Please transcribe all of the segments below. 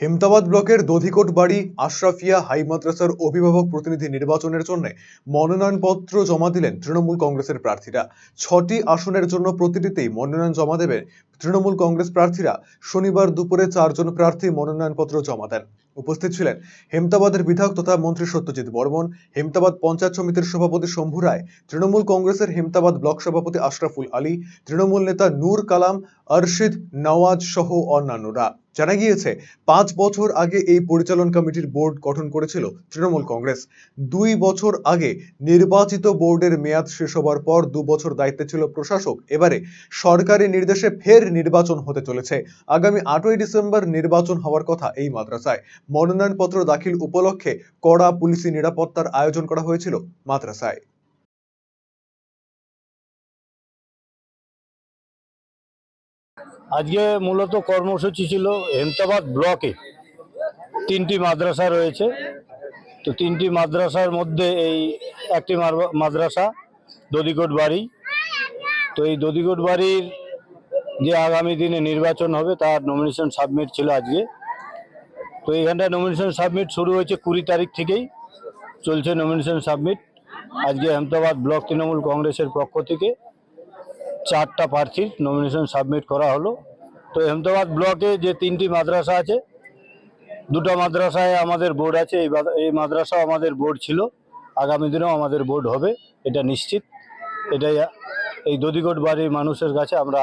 হেমতাবাদ ব্লকের দধিকোট বাড়ি আশরাফিয়া হাই মাদ্রাসার অভিভাবক প্রতিনিধি নির্বাচনের জন্য মনোনয়নপত্র জমা দিলেন তৃণমূল কংগ্রেসের প্রার্থীরা। ছটি আসনের জন্য প্রতিটিতেই মনোনয়ন জমা দেবে তৃণমূল কংগ্রেস প্রার্থীরা শনিবার দুপুরে চারজন প্রার্থী মনোনয়নপত্র জমা দেন। উপস্থিত ছিলেন হেমতাবাদের বিধায়ক তথা মন্ত্রী সত্যজিৎ বর্মন, হেমতাবাদ পঞ্চায়েত সমিতির সভাপতি শম্ভু রায়, তৃণমূল কংগ্রেসের হেমতাবাদ ব্লক সভাপতি আশরাফুল আলী, তৃণমূল নেতা নূর কালাম, আরশিদ, নওয়াজ সহ অন্যান্যরা। জানা গিয়েছে, পাঁচ বছর আগে এই পরিচালন কমিটির বোর্ড গঠন করেছিল তৃণমূল কংগ্রেস। দুই বছর আগে নির্বাচিত বোর্ডের মেয়াদ শেষ হবার পর দু বছর দায়িত্বে ছিল প্রশাসক। এবারে সরকারি নির্দেশে ফের নির্বাচন হতে চলেছে। আগামী আটই ডিসেম্বর নির্বাচন হওয়ার কথা এই মাদ্রাসায়। মনোনয়নপত্র দাখিল উপলক্ষে কড়া পুলিশি নিরাপত্তার আয়োজন করা হয়েছিল মাদ্রাসায়। আজকে মূলত কর্মসূচি ছিল হেমতাবাদ ব্লকে তিনটি মাদ্রাসা রয়েছে। তো তিনটি মাদ্রাসার মধ্যে এই একটি মাদ্রাসা দদিকোট বাড়ি তো এই দদিকোট বাড়ির যে আগামী দিনে নির্বাচন হবে, তার নমিনেশন সাবমিট ছিল আজকে। তো এইখানটায় নমিনেশন সাবমিট শুরু হয়েছে কুড়ি তারিখ থেকেই। চলছে নমিনেশন সাবমিট আজকে হেমতাবাদ ব্লক তৃণমূল কংগ্রেসের পক্ষ থেকে। চারটা প্রার্থীর নমিনেশন সাবমিট করা হলো। তো হেমদাবাদ ব্লকে যে তিনটি মাদ্রাসা আছে, দুটো মাদ্রাসায় আমাদের বোর্ড আছে। এই এই মাদ্রাসাও আমাদের বোর্ড ছিল। আগামী দিনেও আমাদের বোর্ড হবে, এটা নিশ্চিত। এটাই এই দদিকোট বাড়ির মানুষের কাছে আমরা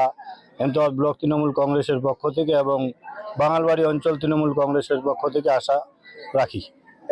হেমদাবাদ ব্লক তৃণমূল কংগ্রেসের পক্ষ থেকে এবং বাঙালবাড়ি অঞ্চল তৃণমূল কংগ্রেসের পক্ষ থেকে আশা রাখি।